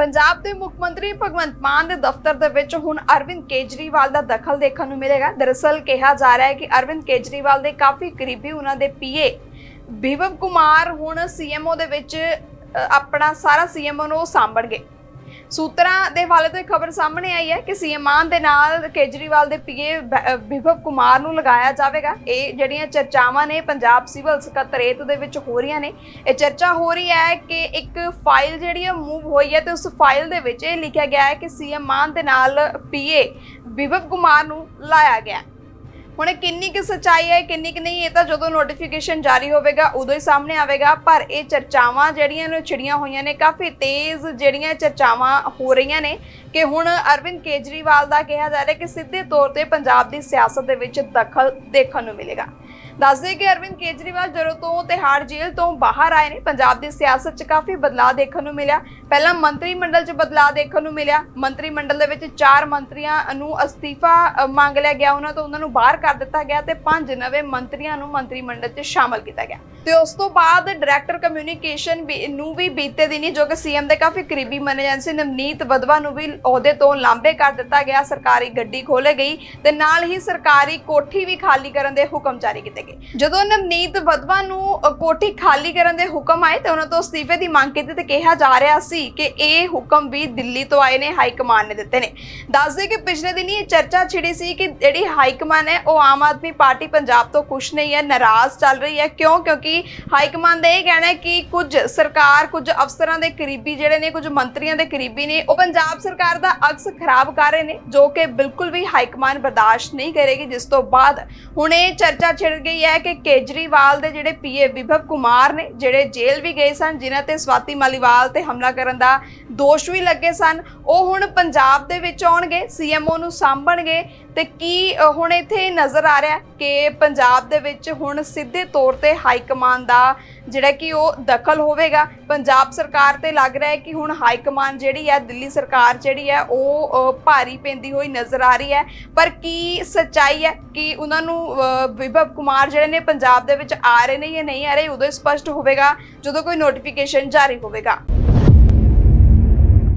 ਪੰਜਾਬ ਦੇ ਮੁੱਖ ਮੰਤਰੀ ਭਗਵੰਤ ਮਾਨ ਦੇ ਦਫ਼ਤਰ ਦੇ ਵਿੱਚ ਹੁਣ ਅਰਵਿੰਦ ਕੇਜਰੀਵਾਲ ਦਾ ਦਖਲ ਦੇਖਣ ਨੂੰ ਮਿਲੇਗਾ। ਦਰਅਸਲ ਕਿਹਾ ਜਾ ਰਿਹਾ ਹੈ ਕਿ ਅਰਵਿੰਦ ਕੇਜਰੀਵਾਲ ਦੇ ਕਾਫੀ ਕਰੀਬੀ ਉਹਨਾਂ ਦੇ ਪੀਏ ਵਿਭਵ ਕੁਮਾਰ ਹੁਣ ਸੀਐਮਓ ਦੇ ਵਿੱਚ ਆਪਣਾ ਸਾਰਾ ਸੀਐਮਓ ਨੂੰ ਸਾਂਭਣਗੇ। ਸੂਤਰਾਂ ਦੇ ਹਵਾਲੇ ਤੋਂ ਇੱਕ ਖਬਰ ਸਾਹਮਣੇ ਆਈ ਹੈ ਕਿ ਸੀਐਮ ਮਾਨ ਦੇ ਨਾਲ ਕੇਜਰੀਵਾਲ ਦੇ ਪੀਏ ਵਿਭਵ ਕੁਮਾਰ ਨੂੰ ਲਗਾਇਆ ਜਾਵੇਗਾ। ਇਹ ਜਿਹੜੀਆਂ ਚਰਚਾਵਾਂ ਨੇ ਪੰਜਾਬ ਸਿਵਲ ਸਕੱਤਰੇਤ ਦੇ ਵਿੱਚ ਹੋ ਰਹੀਆਂ ਨੇ, ਇਹ ਚਰਚਾ ਹੋ ਰਹੀ ਹੈ ਕਿ ਇੱਕ ਫਾਈਲ ਜਿਹੜੀ ਹੈ ਮੂਵ ਹੋਈ ਹੈ ਤੇ ਉਸ ਫਾਈਲ ਦੇ ਵਿੱਚ ਇਹ ਲਿਖਿਆ ਗਿਆ ਹੈ ਕਿ ਸੀਐਮ ਮਾਨ ਦੇ ਨਾਲ ਪੀਏ ਵਿਭਵ ਕੁਮਾਰ ਨੂੰ ਲਾਇਆ ਗਿਆ ਹੁਣ ਇਹ ਕਿੰਨੀ ਕੁ ਸੱਚਾਈ ਹੈ, ਕਿੰਨੀ ਕੁ ਨਹੀਂ, ਇਹ ਤਾਂ ਜਦੋਂ ਨੋਟੀਫਿਕੇਸ਼ਨ ਜਾਰੀ ਹੋਵੇਗਾ, ਉਦੋਂ ਹੀ ਸਾਹਮਣੇ ਆਵੇਗਾ। ਪਰ ਇਹ ਚਰਚਾਵਾਂ ਜਿਹੜੀਆਂ ਨੇ ਛਿੜੀਆਂ ਹੋਈਆਂ ਨੇ, ਕਾਫੀ ਤੇਜ਼ ਜਿਹੜੀਆਂ ਚਰਚਾਵਾਂ ਹੋ ਰਹੀਆਂ ਨੇ ਕਿ ਹੁਣ ਅਰਵਿੰਦ ਕੇਜਰੀਵਾਲ ਦਾ ਕਿਹਾ ਜਾ ਰਿਹਾ ਕਿ ਸਿੱਧੇ ਤੌਰ ਤੇ ਪੰਜਾਬ ਦੀ ਸਿਆਸਤ ਦੇ ਵਿੱਚ ਦਖਲ ਦੇਖਣ ਨੂੰ ਮਿਲੇਗਾ। ਦੱਸਦੇ ਕਿ ਅਰਵਿੰਦ ਕੇਜਰੀਵਾਲ ਜਦੋਂ ਤੋਂ ਤਿਹਾੜ ਜੇਲ੍ਹ ਤੋਂ ਬਾਹਰ ਆਏ ਨੇ, ਪੰਜਾਬ ਦੀ ਸਿਆਸਤ 'ਚ ਕਾਫੀ ਬਦਲਾਅ ਦੇਖਣ ਨੂੰ ਮਿਲਿਆ। ਪਹਿਲਾਂ ਮੰਤਰੀ ਮੰਡਲ 'ਚ ਬਦਲਾਅ ਦੇਖਣ ਨੂੰ ਮਿਲਿਆ। ਮੰਤਰੀ ਮੰਡਲ ਦੇ ਵਿੱਚ ਚਾਰ ਮੰਤਰੀਆਂ ਨੂੰ ਅਸਤੀਫਾ ਮੰਗ ਲਿਆ ਗਿਆ ਉਹਨਾਂ ਤੋਂ, ਉਹਨਾਂ ਨੂੰ ਬਾਹਰ ਕਰ ਦਿੱਤਾ ਗਿਆ ਤੇ ਪੰਜ ਨਵੇਂ ਮੰਤਰੀਆਂ ਨੂੰ ਮੰਤਰੀ ਮੰਡਲ 'ਚ ਸ਼ਾਮਲ ਕੀਤਾ ਗਿਆ। ਤੇ ਉਸ ਤੋਂ ਬਾਅਦ ਡਾਇਰੈਕਟਰ ਕਮਿਊਨੀਕੇਸ਼ਨ ਨੂੰ ਵੀ ਬੀਤੇ ਦਿਨੀ ਜੋ ਕਿ ਸੀਐਮ ਦੇ ਕਾਫੀ ਕਰੀਬੀ ਮੰਨੇ ਜਾਂਦੇ ਸੀ, ਨਵਨੀਤ ਵਧਵਾ ਨੂੰ ਵੀ ਅਹੁਦੇ ਤੋਂ ਲਾਂਬੇ ਕਰ ਦਿੱਤਾ ਗਿਆ, ਸਰਕਾਰੀ ਗੱਡੀ ਖੋਲੇ ਗਈ ਤੇ ਨਾਲ ਹੀ ਸਰਕਾਰੀ ਕੋਠੀ ਵੀ ਖਾਲੀ ਕਰਨ ਦੇ ਹੁਕਮ ਜਾਰੀ ਕੀਤੇ ਗਏ। ਜਦੋਂ ਨਵਨੀਤ ਵਧਵਾ ਨੂੰ ਕੋਠੀ ਖਾਲੀ ਕਰਨ ਦੇ ਹੁਕਮ ਆਏ ਤੇ ਉਹਨਾਂ ਤੋਂ ਅਸਤੀਫੇ ਦੀ ਮੰਗ ਕੀਤੀ ਤੇ ਕਿਹਾ ਜਾ ਰਿਹਾ ਸੀ ਕਿ ਇਹ ਹੁਕਮ ਵੀ ਦਿੱਲੀ ਤੋਂ ਆਏ ਨੇ ਹਾਈ ਕਮਾਨ ਨੇ ਦਿੱਤੇ ਨੇ। ਦੱਸਦੇ ਕਿ ਪਿਛਲੇ ਦਿਨੀ ਇਹ ਚਰਚਾ ਛਿੜੀ ਸੀ ਕਿ ਜਿਹੜੀ ਹਾਈ ਕਮਾਂਡ ਹੈ ਉਹ ਆਮ ਆਦਮੀ ਪਾਰਟੀ ਪੰਜਾਬ ਤੋਂ ਖੁਸ਼ ਨਹੀਂ ਹੈ, ਨਾਰਾਜ਼ ਚੱਲ ਰਹੀ ਹੈ। ਕਿਉਂ? ਕਿਉਂਕਿ ਹਾਈ ਕਮਾਂਡ ਦਾ ਇਹ ਕਹਿਣਾ ਹੈ ਕਿ ਕੁਝ ਸਰਕਾਰ, ਕੁਝ ਅਫਸਰਾਂ ਦੇ ਕਰੀਬੀ ਜਿਹੜੇ ਨੇ, ਕੁਝ ਮੰਤਰੀਆਂ ਦੇ ਕਰੀਬੀ ਨੇ, ਉਹ ਪੰਜਾਬ ਸਰਕਾਰ ਦਾ ਅਕਸ ਖਰਾਬ ਕਰ ਰਹੇ ਨੇ, ਜੋ ਕਿ ਬਿਲਕੁਲ ਵੀ ਹਾਈ ਕਮਾਂਡ ਬਰਦਾਸ਼ਤ ਨਹੀਂ ਕਰੇਗੀ, ਜਿਸ ਤੋਂ ਬਾਅਦ ਹੁਣ ਇਹ ਚਰਚਾ ਛਿੜ ਗਈ ਹੈ ਕਿ ਕੇਜਰੀਵਾਲ ਦੇ ਜਿਹੜੇ ਪੀਏ ਵਿਭਵ ਕੁਮਾਰ ਨੇ, ਜਿਹੜੇ ਜੇਲ੍ਹ ਵੀ ਗਏ ਸਨ, ਜਿਨ੍ਹਾਂ ਤੇ ਸਵਾਤੀ ਮਾਲੀਵਾਲ ਤੇ ਹਮਲਾ ਕਰਨ ਦਾ ਦੋਸ਼ ਵੀ ਲੱਗੇ ਸਨ, ਉਹ ਹੁਣ ਪੰਜਾਬ ਦੇ ਵਿੱਚ ਆਉਣਗੇ, ਸੀਐਮਓ ਨੂੰ ਸਾਂਭਣਗੇ ਤੇ ਕੀ ਹੁਣ ਇੱਥੇ ਨਜ਼ਰ ਆ ਰਿਹਾ ਕਿ ਪੰਜਾਬ ਦੇ ਵਿੱਚ ਹੁਣ ਸਿੱਧੇ ਤੌਰ ਤੇ ਹਾਈ ਕਮਾਂਡ ਦਾ ਜਿਹੜਾ ਕਿ ਉਹ ਦਖਲ ਹੋਵੇਗਾ। ਪੰਜਾਬ ਸਰਕਾਰ ਤੇ ਲੱਗ ਰਿਹਾ ਹੈ ਕਿ ਹੁਣ ਹਾਈ ਕਮਾਂਡ ਜਿਹੜੀ ਹੈ, ਦਿੱਲੀ ਸਰਕਾਰ ਜਿਹੜੀ ਹੈ, ਉਹ ਭਾਰੀ ਪੈਂਦੀ ਹੋਈ ਨਜ਼ਰ ਆ ਰਹੀ ਹੈ। ਪਰ ਕੀ ਸੱਚਾਈ ਹੈ ਕਿ ਉਹਨਾਂ ਨੂੰ ਵਿਭਵ ਕੁਮਾਰ ਜਿਹੜੇ ਨੇ ਪੰਜਾਬ ਦੇ ਵਿੱਚ ਆ ਰਹੇ ਨੇ ਜਾਂ ਨਹੀਂ ਆ ਰਹੇ, ਉਦੋਂ ਹੀ ਸਪਸ਼ਟ ਹੋਵੇਗਾ ਜਦੋਂ ਕੋਈ ਨੋਟੀਫਿਕੇਸ਼ਨ ਜਾਰੀ ਹੋਵੇਗਾ।